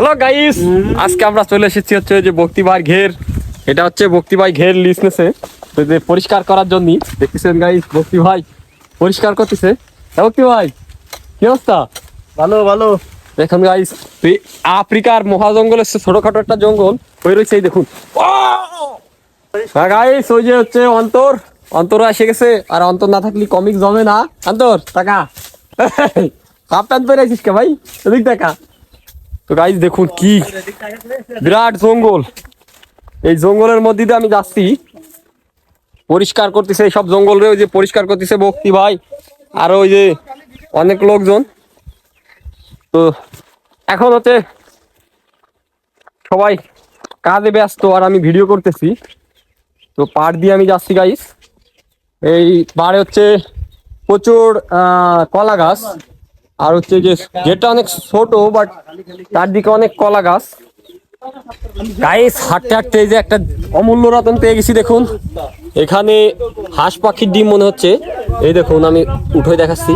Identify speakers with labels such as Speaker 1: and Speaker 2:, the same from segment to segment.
Speaker 1: Hello guys আজকে আমরা চলে এসেছি হচ্ছে যে বক্তিভাই ঘের। এটা হচ্ছে বক্তিভাই ঘের যে পরিষ্কার করার জন্য। দেখতেছেন গাইস বক্তি ভাই পরিষ্কার করতেছে। হ্যাঁ বক্তি ভাই কি অবস্থা?
Speaker 2: ভালো ভালো।
Speaker 1: দেখুন গাইস তুই আফ্রিকার মহাজঙ্গলের ছোটখাটো একটা জঙ্গল হয়ে রয়েছে এই দেখুন। গাইস ওই যে হচ্ছে অন্তর। অন্তর এসে গেছে। আর অন্তর না থাকলে কমিক জমে না। অন্তর টাকা। হাফ প্যান্ট পরে আছিস কে ভাই? এদিক টাকা তো গাইজ দেখুন কি বিরাট জঙ্গল। এই জঙ্গলের মধ্যে দিয়ে আমি যাচ্ছি। পরিষ্কার করতেছে সব জঙ্গল রে, ওই যে পরিষ্কার করতেছে বক্তি ভাই, আর ওই যে অনেক লোকজন। তো এখন হচ্ছে সবাই কাজে ব্যস্ত, আর আমি ভিডিও করতেছি। তো পাড় দিয়ে আমি যাচ্ছি গাইস এই পাড়ে হচ্ছে প্রচুর কলা গাছ। আর হচ্ছে যে যেটা অনেক ছোট বাট তার দিকে অনেক কলা গাছ। গাইস হাঁটতে হাঁটতে যে একটা অমূল্য রতন পেয়ে গেছি, দেখুন। এখানে হাঁস পাখির ডিম মনে হচ্ছে। এই দেখুন, আমি উঠে দেখাচ্ছি।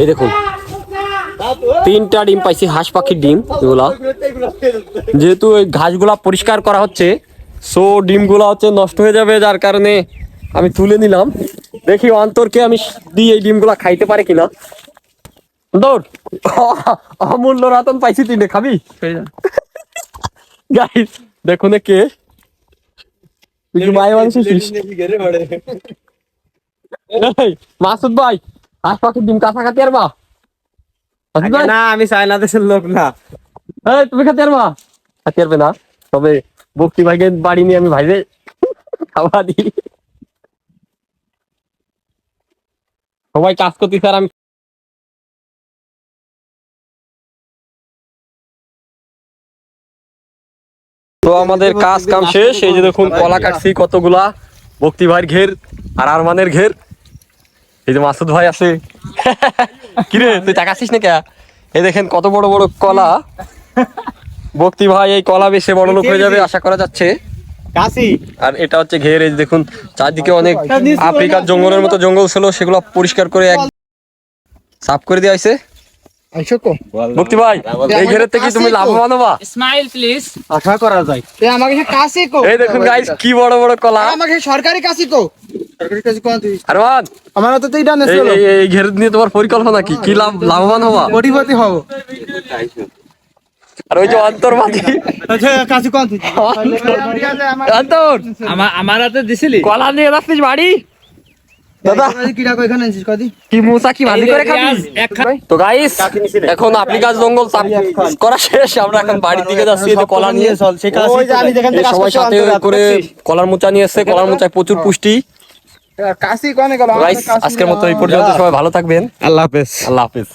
Speaker 1: এই দেখুন, তিনটা ডিম পাইছি, হাঁস পাখির ডিম এগুলা। যেহেতু ওই ঘাসগুলা পরিষ্কার করা হচ্ছে সো ডিমগুলা হচ্ছে নষ্ট হয়ে যাবে, যার কারণে আমি তুলে নিলাম। দেখি অন্তরকে আমি দিই এই ডিমগুলা খাইতে পারে কিনা। অন্তর অমূল্য রতন পাইছি তিনটে খাবি? গাইস দেখুন এ কে। মাসুদ ভাই পাখির ডিম কাঁচা খাতে আর বা
Speaker 2: না আমি চায়না দেশের লোক না।
Speaker 1: এই তুমি খেতে পারবা খেতে পারবে না? তবে বক্তি ভাইকে বাড়ি নিয়ে আমি ভাইরে খাওয়া দিই। সবাই কাজ করতে স্যার আমি তো আমাদের কাজ কাম শেষ এই যে দেখুন কলা কাটছি কতগুলা বক্তি ভাইয়ের ঘের আর আরমানের ঘের। এই যে মাসুদ ভাই আছে। কিরে তুই তাকাচ্ছিস না কে এই দেখেন কত বড় বড় কলা। বক্তি ভাই এই কলা বেশি বড় লোক হয়ে যাবে আশা করা যাচ্ছে। আর এটা হচ্ছে ঘের এই দেখুন চারদিকে অনেক আফ্রিকার জঙ্গলের মতো জঙ্গল ছিল সেগুলো পরিষ্কার করে এক সাফ করে দেওয়া হয়েছে। মুক্তি ভাই এই ঘেরের থেকে তুমি লাভবান হবা।
Speaker 3: স্মাইল প্লিজ
Speaker 2: আশা করা যায়।
Speaker 4: এ আমাকে কো।
Speaker 1: এই দেখুন গাইস কি বড় বড় কলা।
Speaker 4: আমাকে সরকারি কাশি কো। সরকারি কাশি কোন তুই আমার তো তুই ডানে
Speaker 1: এই এই- এই নিয়ে তোমার পরিকল্পনা কি? কি লাভ লাভবান হবা?
Speaker 4: কোটিপতি হব।
Speaker 1: আর ওই যে অন্তর্বাদী
Speaker 4: আচ্ছা
Speaker 1: অন্তর।
Speaker 3: আমার আমার হাতে দিছিলি?
Speaker 1: কলা নিয়ে যাচ্ছিস বাড়ি?
Speaker 4: এখানে
Speaker 1: আপনি জঙ্গল করা শেষ আমরা এখন বাড়ির দিকে যাচ্ছি এই কলা নিয়ে সবাই সাথে করে কলার মোচা নিয়ে এসছে কলার মোচায় প্রচুর পুষ্টি।
Speaker 4: কাশি কোনে গেল?
Speaker 1: গাইস আজকের মতো এই পর্যন্ত সবাই ভালো থাকবেন।
Speaker 2: আল্লাহ হাফেজ।
Speaker 1: আল্লাহ হাফেজ।